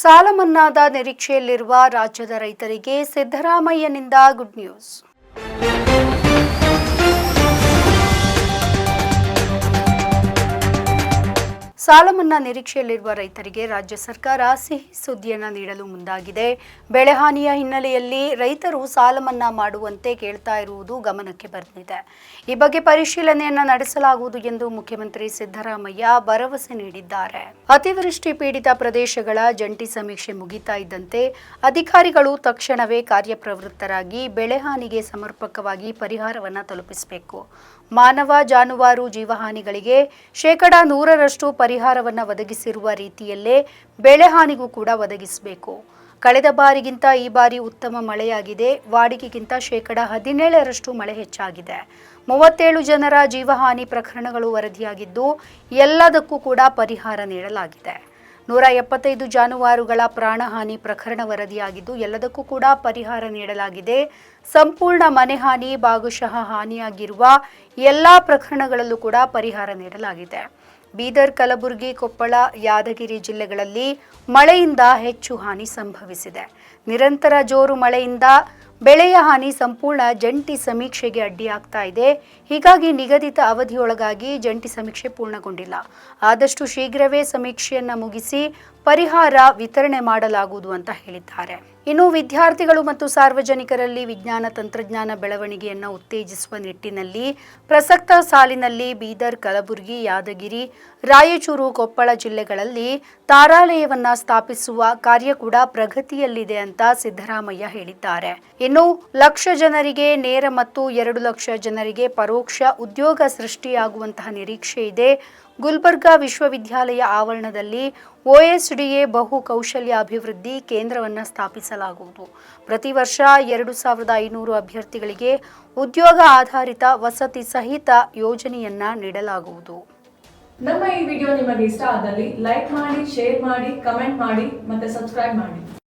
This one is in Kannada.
ಸಾಲ ಮನ್ನಾದ ನಿರೀಕ್ಷೆಯಲ್ಲಿರುವ ರಾಜ್ಯದ ರೈತರಿಗೆ ಸಿದ್ದರಾಮಯ್ಯನಿಂದ ಗುಡ್ ನ್ಯೂಸ್. ಸಾಲ ಮನ್ನಾ ನಿರೀಕ್ಷೆಯಲ್ಲಿರುವ ರೈತರಿಗೆ ರಾಜ್ಯ ಸರ್ಕಾರ ಸಿಹಿ ಸುದ್ದಿಯನ್ನು ನೀಡಲು ಮುಂದಾಗಿದೆ. ಬೆಳೆಹಾನಿಯ ಹಿನ್ನೆಲೆಯಲ್ಲಿ ರೈತರು ಸಾಲ ಮನ್ನಾ ಮಾಡುವಂತೆ ಕೇಳ್ತಾ ಇರುವುದು ಗಮನಕ್ಕೆ ಬಂದಿದೆ. ಈ ಬಗ್ಗೆ ಪರಿಶೀಲನೆಯನ್ನ ನಡೆಸಲಾಗುವುದು ಎಂದು ಮುಖ್ಯಮಂತ್ರಿ ಸಿದ್ದರಾಮಯ್ಯ ಭರವಸೆ ನೀಡಿದ್ದಾರೆ. ಅತಿವೃಷ್ಟಿ ಪೀಡಿತ ಪ್ರದೇಶಗಳ ಜಂಟಿ ಸಮೀಕ್ಷೆ ಮುಗಿತಾ ಇದ್ದಂತೆ ಅಧಿಕಾರಿಗಳು ತಕ್ಷಣವೇ ಕಾರ್ಯಪ್ರವೃತ್ತರಾಗಿ ಬೆಳೆಹಾನಿಗೆ ಸಮರ್ಪಕವಾಗಿ ಪರಿಹಾರವನ್ನು ತಲುಪಿಸಬೇಕು. ಮಾನವ ಜಾನುವಾರು ಜೀವಹಾನಿಗಳಿಗೆ ಶೇಕಡಾ ನೂರರಷ್ಟು ಪರಿಹಾರವನ್ನು ಒದಗಿಸಿರುವ ರೀತಿಯಲ್ಲೇ ಬೆಳೆ ಹಾನಿಗೂ ಕೂಡ ಒದಗಿಸಬೇಕು. ಕಳೆದ ಬಾರಿಗಿಂತ ಈ ಬಾರಿ ಉತ್ತಮ ಮಳೆಯಾಗಿದೆ. ವಾಡಿಕೆಗಿಂತ ಶೇಕಡ ಹದಿನೇಳರಷ್ಟು ಮಳೆ ಹೆಚ್ಚಾಗಿದೆ. ಮೂವತ್ತೇಳು ಜನರ ಜೀವಹಾನಿ ಪ್ರಕರಣಗಳು ವರದಿಯಾಗಿದ್ದು, ಎಲ್ಲದಕ್ಕೂ ಕೂಡ ಪರಿಹಾರ ನೀಡಲಾಗಿದೆ. ನೂರ ಎಪ್ಪತ್ತೈದು ಜಾನುವಾರುಗಳ ಪ್ರಾಣಹಾನಿ ಪ್ರಕರಣ ವರದಿಯಾಗಿದ್ದು, ಎಲ್ಲದಕ್ಕೂ ಕೂಡ ಪರಿಹಾರ ನೀಡಲಾಗಿದೆ. ಸಂಪೂರ್ಣ ಮನೆ ಹಾನಿ, ಭಾಗಶಃ ಹಾನಿಯಾಗಿರುವ ಎಲ್ಲ ಪ್ರಕರಣಗಳಲ್ಲೂ ಕೂಡ ಪರಿಹಾರ ನೀಡಲಾಗಿದೆ. ಬೀದರ್ ಕಲಬುರಗಿ ಕೊಪ್ಪಳ ಯಾದಗಿರಿ ಜಿಲ್ಲೆಗಳಲ್ಲಿ ಮಳೆಯಿಂದ ಹೆಚ್ಚು ಹಾನಿ ಸಂಭವಿಸಿದೆ. ನಿರಂತರ ಜೋರು ಮಳೆಯಿಂದ ಬೆಳೆಯ ಹಾನಿ ಸಂಪೂರ್ಣ ಜಂಟಿ ಸಮೀಕ್ಷೆಗೆ ಅಡ್ಡಿಯಾಗ್ತಾ ಇದೆ. ಹೀಗಾಗಿ ನಿಗದಿತ ಅವಧಿಯೊಳಗಾಗಿ ಜಂಟಿ ಸಮೀಕ್ಷೆ ಪೂರ್ಣಗೊಂಡಿಲ್ಲ. ಆದಷ್ಟು ಶೀಘ್ರವೇ ಸಮೀಕ್ಷೆಯನ್ನ ಮುಗಿಸಿ ಪರಿಹಾರ ವಿತರಣೆ ಮಾಡಲಾಗುವುದು ಅಂತ ಹೇಳಿದ್ದಾರೆ. ಇನ್ನು ವಿದ್ಯಾರ್ಥಿಗಳು ಮತ್ತು ಸಾರ್ವಜನಿಕರಲ್ಲಿ ವಿಜ್ಞಾನ ತಂತ್ರಜ್ಞಾನ ಬೆಳವಣಿಗೆಯನ್ನು ಉತ್ತೇಜಿಸುವ ನಿಟ್ಟಿನಲ್ಲಿ ಪ್ರಸಕ್ತ ಸಾಲಿನಲ್ಲಿ ಬೀದರ್, ಕಲಬುರಗಿ, ಯಾದಗಿರಿ, ರಾಯಚೂರು, ಕೊಪ್ಪಳ ಜಿಲ್ಲೆಗಳಲ್ಲಿ ತಾರಾಲಯವನ್ನ ಸ್ಥಾಪಿಸುವ ಕಾರ್ಯ ಕೂಡ ಪ್ರಗತಿಯಲ್ಲಿದೆ ಅಂತ ಸಿದ್ದರಾಮಯ್ಯ ಹೇಳಿದ್ದಾರೆ. ಇನ್ನು ಲಕ್ಷ ಜನರಿಗೆ ನೇರ ಮತ್ತು ಎರಡು ಲಕ್ಷ ಜನರಿಗೆ ಪರೋಕ್ಷ ಉದ್ಯೋಗ ಸೃಷ್ಟಿಯಾಗುವಂತಹ ನಿರೀಕ್ಷೆ ಇದೆ. ಗುಲ್ಬರ್ಗಾ ವಿಶ್ವವಿದ್ಯಾಲಯ ಆವರಣದಲ್ಲಿ ಒಎಸ್ಡಿಎ ಬಹು ಕೌಶಲ್ಯ ಅಭಿವೃದ್ಧಿ ಕೇಂದ್ರವನ್ನು ಸ್ಥಾಪಿಸಲಾಗುವುದು. ಪ್ರತಿ ವರ್ಷ ಎರಡು ಸಾವಿರದ ಐನೂರು ಅಭ್ಯರ್ಥಿಗಳಿಗೆ ಉದ್ಯೋಗ ಆಧಾರಿತ ವಸತಿ ಸಹಿತ ಯೋಜನೆಯನ್ನ ನೀಡಲಾಗುವುದು. ನಮ್ಮ ಈ ವಿಡಿಯೋ ನಿಮಗೆ ಇಷ್ಟ ಆದಲ್ಲಿ ಲೈಕ್ ಮಾಡಿ, ಶೇರ್ ಮಾಡಿ, ಕಮೆಂಟ್ ಮಾಡಿ ಮತ್ತೆ ಸಬ್ಸ್ಕ್ರೈಬ್ ಮಾಡಿ.